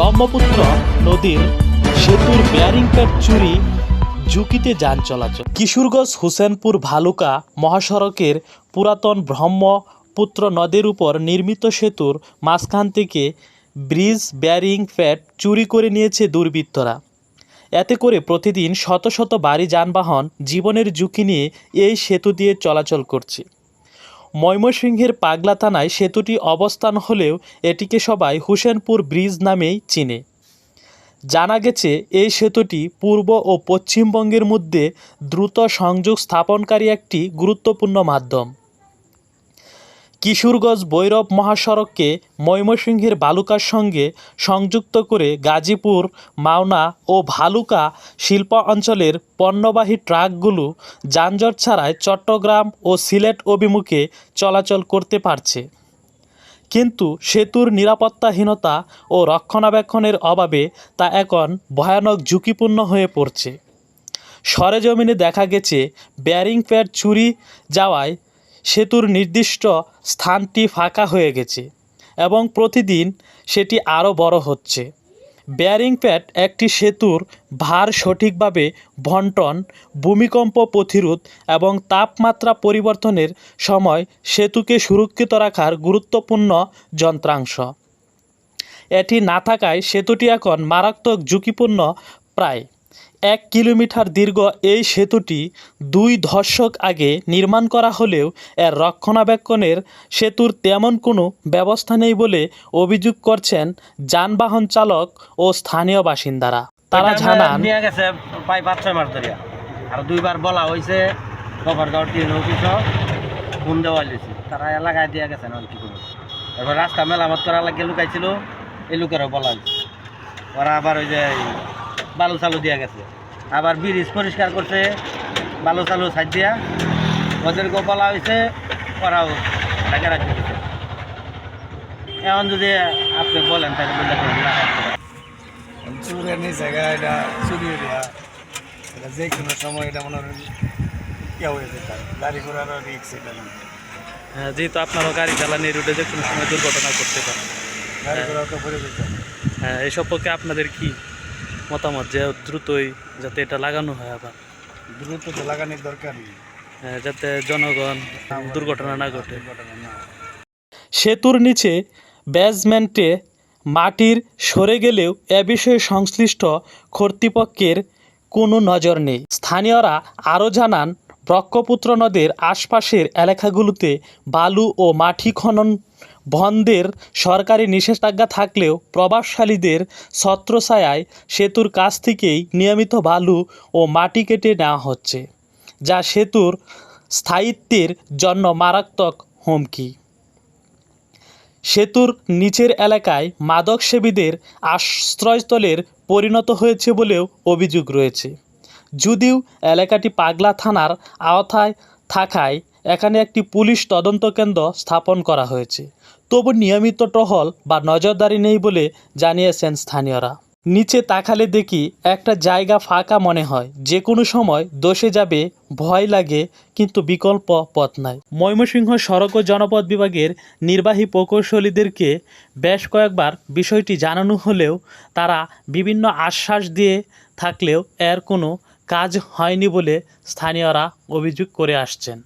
ব্রহ্মপুত্র নদীর সেতুর bearing pad চুরি ঝুঁকিতে যান চলাচল। কিশোরগঞ্জ হুসেনপুর ভালুকা মহাসড়কের পুরাতন ব্রহ্মপুত্র নদীর উপর নির্মিত সেতুর মাঝখান থেকে ব্রিজ বেয়ারিং প্যাড চুরি করে নিয়েছে দুর্বৃত্তরা। এতে করে প্রতিদিন শত শত বাড়ি যানবাহন জীবনের ঝুঁকি নিয়ে এই সেতু দিয়ে চলাচল করছে। ময়মনসিংহের পাগলা থানায় সেতুটি অবস্থান হলেও এটিকে সবাই হুসেনপুর ব্রিজ নামেই চিনে। জানা গেছে, এই সেতুটি পূর্ব ও পশ্চিমবঙ্গের মধ্যে দ্রুত সংযোগ স্থাপনকারী একটি গুরুত্বপূর্ণ মাধ্যম। কিশোরগঞ্জ ভৈরব মহাসড়ককে ময়মনসিংহের বালুকার সঙ্গে সংযুক্ত করে গাজীপুর, মাওনা ও ভালুকা শিল্প অঞ্চলের পণ্যবাহী ট্রাকগুলো যানজট ছাড়াই চট্টগ্রাম ও সিলেট অভিমুখে চলাচল করতে পারছে। কিন্তু সেতুর নিরাপত্তাহীনতা ও রক্ষণাবেক্ষণের অভাবে তা এখন ভয়ানক ঝুঁকিপূর্ণ হয়ে পড়ছে। সরেজমিনে দেখা গেছে ব্যারিং প্যাড চুরি যাওয়ায় সেতুর নির্দিষ্ট স্থানটি ফাঁকা হয়ে গেছে এবং প্রতিদিন সেটি আরও বড় হচ্ছে। বেয়ারিং প্যাড একটি সেতুর ভার সঠিকভাবে বন্টন, ভূমিকম্প প্রতিরোধ এবং তাপমাত্রা পরিবর্তনের সময় সেতুকে সুরক্ষিত রাখার গুরুত্বপূর্ণ যন্ত্রাংশ। এটি না থাকায় সেতুটি এখন মারাত্মক ঝুঁকিপূর্ণ প্রায়। এক কিলোমিটার দীর্ঘ এই সেতুটি দুই দশক আগে নির্মাণ করা হলেও এর রক্ষণাবেক্ষণের সেতুর তেমন কোনো ব্যবস্থা নেই বলে অভিযোগ করছেন যানবাহন চালক ও স্থানীয় বাসিন্দারা। তারা জানান নিয়ে গেছে প্রায় পাঁচ ছয় মাস ধরিয়া। আর দুইবার বলা হয়েছে গভর্নর টিএন অফিস ফোন দেওয়া হয়েছে তারা এলাকায় দিয়ে গেছে না কি করব এবার রাস্তা মেলামত করা লাগে লুকাইছিল এই লোকেরও বলা হয়েছে। ওরা আবার ওই যে বালু চালু দিয়া গেছে। আবার ব্রিজ পরিষ্কার করছে বালু চালু সাইড দিয়া। ওদেরকেও বলা হয়েছে ওরাও ঢাকা রাখতে এখন যদি আপনি বলেন তাহলে বললে চুরের নি এটা চুরি দেওয়া এটা যে কোনো সময় এটা মনে হয় ইয়ে হয়ে যেত গাড়ি ঘোড়ারও রিক্স এটা হ্যাঁ, যেহেতু আপনারও গাড়ি চালানি রুটে যে কোনো সময় দুর্ঘটনা করতে পারে। গাড়ি ঘোড়া তো পড়ে যেত। হ্যাঁ এই সম্পর্কে আপনাদের কি মতামত যে দ্রুতই যাতে এটা লাগানো হয় আবার। দ্রুত তো লাগানোর দরকার নেই। যাতে জনগণ দুর্ঘটনা না ঘটে। হয়। সেতুর নিচে বেজমেন্টে মাটির সরে গেলেও এ বিষয়ে সংশ্লিষ্ট কর্তৃপক্ষের কোনো নজর নেই। স্থানীয়রা আরও জানান ব্রহ্মপুত্র নদের আশপাশের এলাকাগুলোতে বালু ও মাটি খনন বন্ধের সরকারি নিষেধাজ্ঞা থাকলেও প্রভাবশালীদের ছত্রছায়ায় সেতুর কাছ থেকেই নিয়মিত বালু ও মাটি কেটে নেওয়া হচ্ছে, যা সেতুর স্থায়িত্বের জন্য মারাত্মক হুমকি। সেতুর নিচের এলাকায় মাদক সেবীদের আশ্রয়স্থলের পরিণত হয়েছে বলেও অভিযোগ রয়েছে। যদিও এলাকাটি পাগলা থানার আওতায় থাকায় এখানে একটি পুলিশ তদন্ত কেন্দ্র স্থাপন করা হয়েছে। তবু নিয়মিত টহল বা নজরদারি নেই বলে জানিয়েছেন স্থানীয়রা। নিচে তাকালে দেখি একটা জায়গা ফাঁকা মনে হয়। যে কোনো সময় দোষে যাবে, ভয় লাগে, কিন্তু বিকল্প পথ নাই। ময়মনসিংহ সড়ক ও জনপদ বিভাগের নির্বাহী প্রকৌশলীদেরকে বেশ কয়েকবার বিষয়টি জানানো হলেও তারা বিভিন্ন আশ্বাস দিয়ে থাকলেও এর কোনো কাজ হয়নি বলে স্থানীয়রা অভিযোগ করে আসছেন।